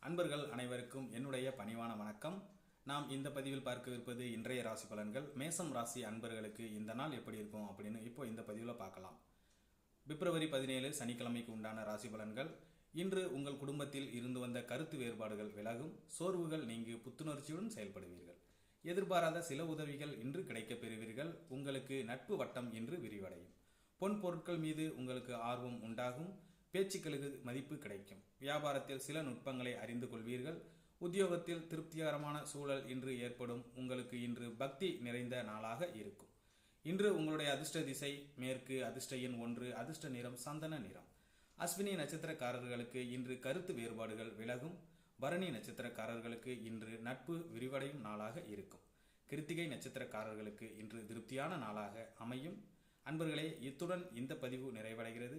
அன்பர்கள் அனைவருக்கும் என்னுடைய பணிவான வணக்கம். நாம் இந்த பதிவில் பார்க்கவிருப்பது இன்றைய ராசி பலன்கள். மேசம் ராசி அன்பர்களுக்கு இந்த நாள் எப்படி இருக்கும் அப்படின்னு இப்போ இந்த பதிவில் பார்க்கலாம். பிப்ரவரி பதினேழு சனிக்கிழமைக்கு உண்டான ராசி பலன்கள். இன்று உங்கள் குடும்பத்தில் இருந்து வந்த கருத்து வேறுபாடுகள் விலகும். சோர்வுகள் நீங்கி புத்துணர்ச்சியுடன் செயல்படுவீர்கள். எதிர்பாராத சில உதவிகள் இன்று கிடைக்கப் பெறுவீர்கள். உங்களுக்கு நட்பு வட்டம் இன்று விரிவடையும். பொன் பொருட்கள் மீது உங்களுக்கு ஆர்வம் உண்டாகும். பேச்சுக்களுக்கு மதிப்பு கிடைக்கும். வியாபாரத்தில் சில நுட்பங்களை அறிந்து கொள்வீர்கள். உத்தியோகத்தில் திருப்திகரமான சூழல் இன்று ஏற்படும். உங்களுக்கு இன்று பக்தி நிறைந்த நாளாக இருக்கும். இன்று உங்களுடைய அதிர்ஷ்ட திசை மேற்கு அதிர்ஷ்ட எண் ஒன்று அதிர்ஷ்ட நிறம் சந்தன நிறம். அஸ்வினி நட்சத்திரக்காரர்களுக்கு இன்று கருத்து வேறுபாடுகள் விலகும். பரணி நட்சத்திரக்காரர்களுக்கு இன்று நட்பு விரிவடையும் நாளாக இருக்கும். கிருத்திகை நட்சத்திரக்காரர்களுக்கு இன்று திருப்தியான நாளாக அமையும். அன்பர்களே இத்துடன் இந்த பதிவு நிறைவடைகிறது.